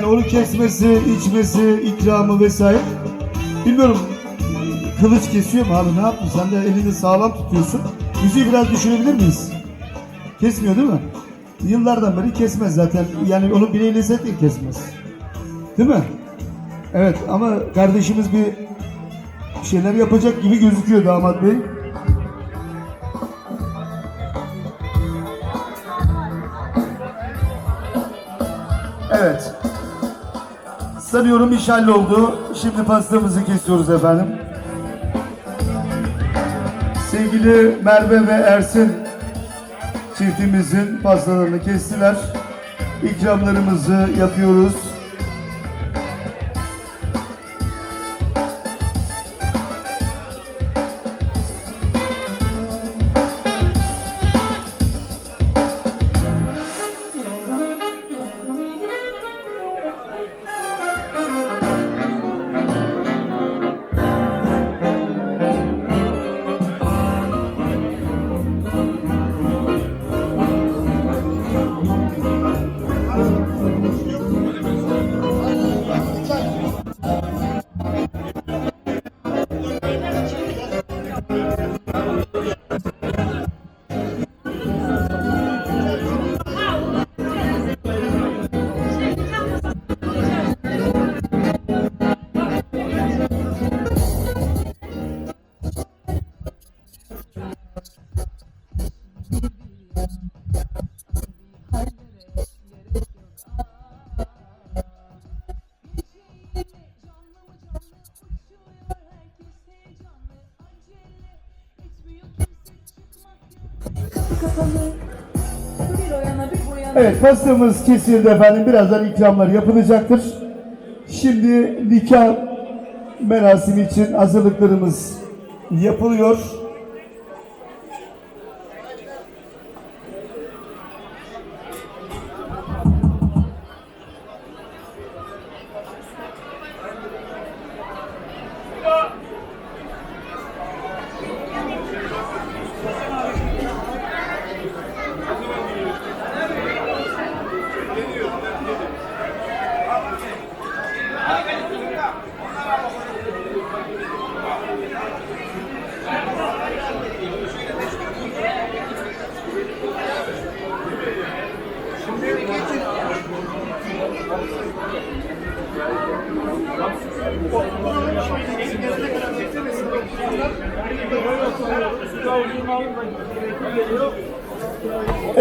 Yani onu kesmesi, içmesi, ikramı vesaire. Bilmiyorum kılıç kesiyor mu abi ne yaptın? Sen de elini sağlam tutuyorsun. Yüzüğü biraz düşürebilir miyiz? Kesmiyor değil mi? Yıllardan beri kesmez zaten. Yani onun bileğiyle zaten kesmez. Değil mi? Evet ama kardeşimiz bir şeyler yapacak gibi gözüküyor damat bey. Evet. Sanıyorum iş halloldu. Şimdi pastamızı kesiyoruz efendim. Sevgili Merve ve Ersin çiftimizin pastalarını kestiler. İkramlarımızı yapıyoruz. Evet pastamız kesildi efendim. Birazdan ikramlar yapılacaktır. Şimdi nikah merasimi için hazırlıklarımız yapılıyor.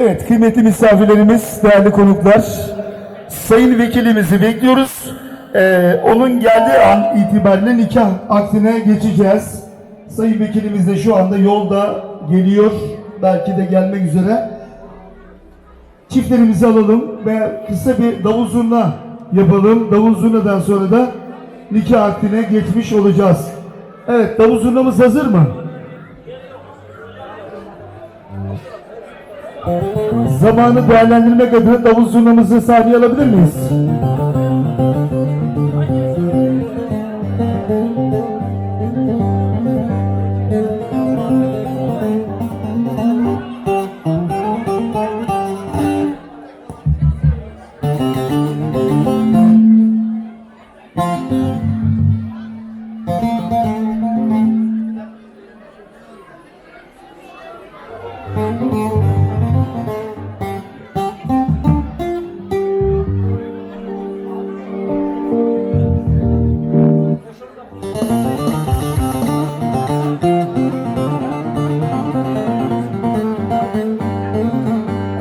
Evet kıymetli misafirlerimiz, değerli konuklar, sayın vekilimizi bekliyoruz. Ee, onun geldiği an itibariyle nikah akdine geçeceğiz. Sayın vekilimiz de şu anda yolda geliyor, belki de gelmek üzere. Çiftlerimizi alalım ve kısa bir davul zurna yapalım. Davul zurnadan sonra da nikah akdine geçmiş olacağız. Evet davul zurnamız hazır mı? Zamanı değerlendirmek adına davul zurnamızı sahneye alabilir miyiz?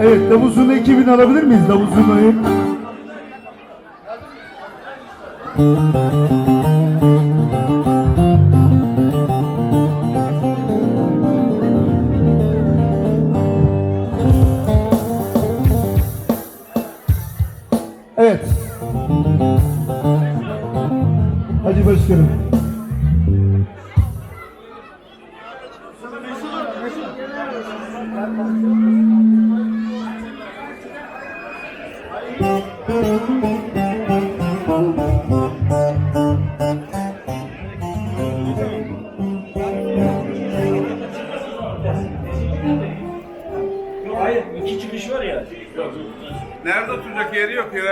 Evet davul zurna ekibini alabilir miyiz davul zurnayı? Evet. Hadi başkanım. Hayır, iki çıkış var ya. Nerede oturacak yeri yok ya.